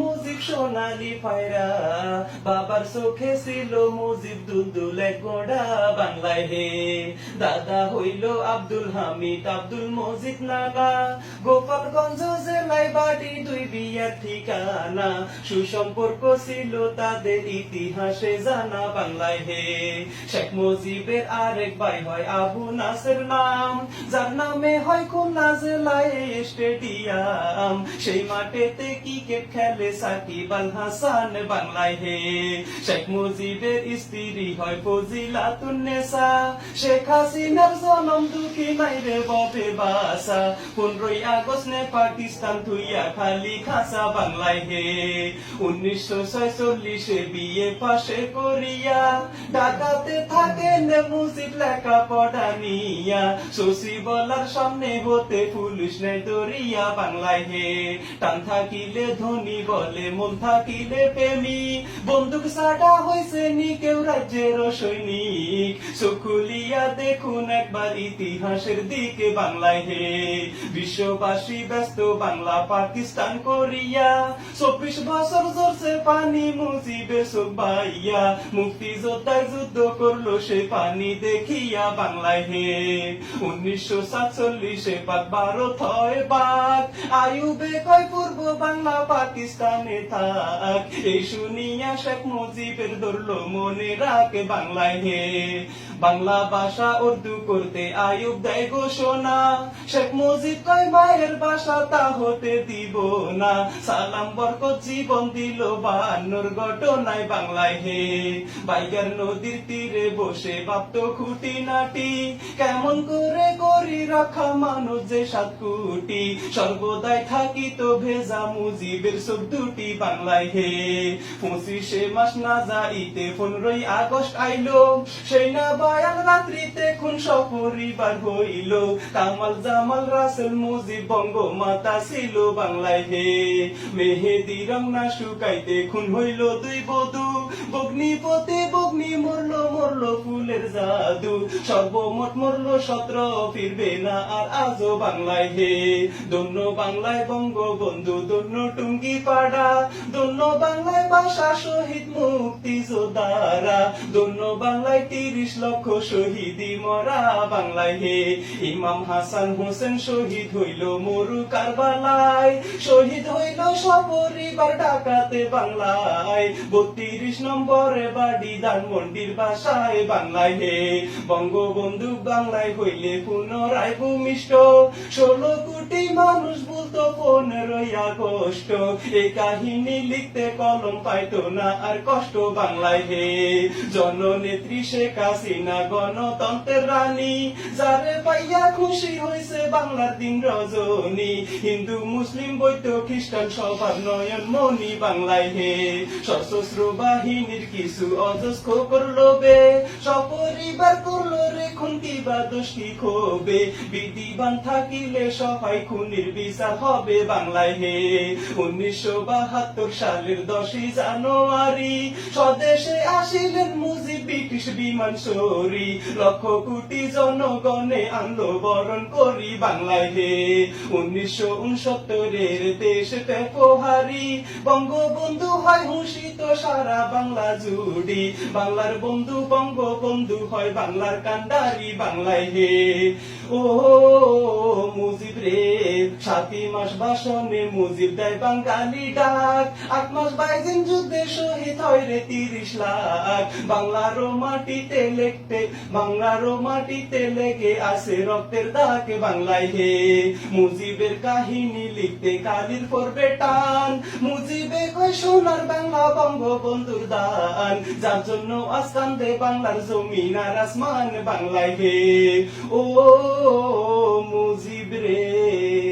মুজিব সোনালি পায়রা বাবার চোখে ছিল মুজিব দুলদুলে গোড়া বাংলায় হে। দাদা হইল আব্দুল হামিদ, আব্দুল মজিদ নানা। গোপালগঞ্জ জেলায় বাড়ি, দুই বিয়ার ঠিকানা। সুসম্পর্ক ছিল তাদের ইতিহাসে জানা বাংলায় হে। শেখ মুজিবের আরেক ভাই হয় আবু নাসের নাম। যার নামে হয় খুলনা জেলায় স্টেডিয়াম। সেই মাঠেতে ক্রিকেট খেলে সাকিব আল হাসান বাংলায় হে। শেখ মুজিবের স্ত্রী হয় ফজিলাতুন্নেসা শেখ হাসিনার জনম দুঃখী নাই রে ববে বাসা। পনেরোই আগস্ট নে পাকিস্তান তুইয়া খালি খাসা বাংলায় হে। উনিশশো ছয়চল্লিশে বিয়ে পাশে করিয়া ঢাকাতে মুজিব লেখা পড়া নিয়া, শশী বলার সামনে হতে পুলিশ নেই দরিয়া বাংলায় হে। টান থাকিলে ধনী বলে, মন থাকিলে প্রেমী। বন্দুক সাটা হয়েছে নি কেউ রাজ্যের সৈনিক। চকুলিয়া দেখুন একবার ইতিহাসের দিকে বাংলায় হে। বিশ্ববাসী ব্যস্ত বাংলা, পাকিস্তান কোরিয়া। চব্বিশ বছর চলছে পানি মুজিবের চোখ মুক্তি যোদ্ধায় যুদ্ধ করল সে পানি। দেখিয়া বাংলায় হে। উনিশশো সাতচল্লিশে পাক ভারত হয় পাক আয়ুবে কয় পূর্ব বাংলা, পাকিস্তানে থাক। এই শুনিয়া শেখ মুজিবের ধরলো মনে রাখে বাংলায় হে। বাংলা ভাষা উর্দু করতে আয়ুব দেয় ঘোষণা। শেখ মুজিব কয়, মায়ের ভাষা তা হতে দিব না। সালাম, বরকত, জীবন দিল বান্নর ঘটনায় বাংলায় হে। বাইকার নদীর তীরে বসে ভাবত খুঁটি নাটি কেমন করে করি রাখা মানুষ যে সাত কোটি? সর্বদাই থাকি তো ভেজা মুজিবের সব দুটি বাংলায় হে। পঁচিশে মাস না যাইতে পনেরোই আগস্ট আইলো, সেই না বায়াল রাত্রিতে খুন সপরিবার হইল। কামাল জামাল রাসেল মুজিব বঙ্গ মাতা ছিল বাংলায় হে। মেহেদি রং না শুকাইতে খুন হইল দুই বধু। বগ্নিপতি বগ্নি মরল মরল ফুলের জাদু। সর্বমোট মরল সতেরো ফিরবে না আর আজও বাংলায় হে। দন্য বাংলায় বঙ্গবন্ধু, দন্য টুঙ্গি পাড়া। দন্য বাংলায় ভাষা শহীদ মুক্তি যোদ্ধারা। দন্য বাংলায় তিরিশ লক্ষ শহীদি মরা বাংলায় হে। ইমাম হাসান হোসেন শহীদ হইল মরু কারবালায়। শহীদ হইল সপরিবার ডাকাতে বাংলায়। বত্রিশ নম্বরে বাড়ি ধানমন্ডির ভাষায় বাংলায় হে। বঙ্গবন্ধু বাংলায় হইলে পুনরায় ভূমিষ্ঠ। ষোলো কোটি মা আগস্ট এই কাহিনী লিখতে কলম পাইতো না, আর কষ্ট বাংলায় হে। জননেত্রী শেখ হাসিনা, গণতন্ত্রের রানী, যারে পাইয়া খুশি হয়েছে বাংলার দিন রজনী। হিন্দু, মুসলিম বৈদ্য খ্রিস্টান, সবার নয়ন মনি বাংলায় হে। সশস্ত্র বাহিনীর কিছু অজস্র করল বে, সপরিবার করল রে খুন্তি বা দোষী ক্ষোভে? বিধিবান থাকিলে সহায় খুনির বিচার হবে বাংলায় হে। উনিশশো বাহাত্তর সালের দশই জানুয়ারি, স্বদেশে আসিলেন মুজিব ব্রিটিশ বিমান সরি লক্ষ কোটি জনগণে আনলো করি বাংলায় হে। উনিশশো উনসত্তরের দেশ পোহারি বঙ্গবন্ধু হয় হুষিত সারা বাংলা জুড়ি। বাংলার বন্ধু, বঙ্গবন্ধু হয় বাংলার কান্ডারি। বাংলায় হে ও সাতই মাস বাসনে মুজিব দেয় বাঙালি ডাক। আট মাস বাইদিন যুদ্ধে শহীদ হয় রে তিরিশ লাখ। বাংলারও মাটিতে লেখতে, বাংলারও মাটিতে লেগে আছে রক্তের দাগ বাংলায় হে। মুজিবের কাহিনী লিখতে কালির পড়বে টান। মুজিবে কয় সোনার বাংলা বঙ্গবন্ধুর দান। যার জন্য আস্তান দে বাংলার জমিন আর আসমান বাংলায় হে। ও, মুজিব রে।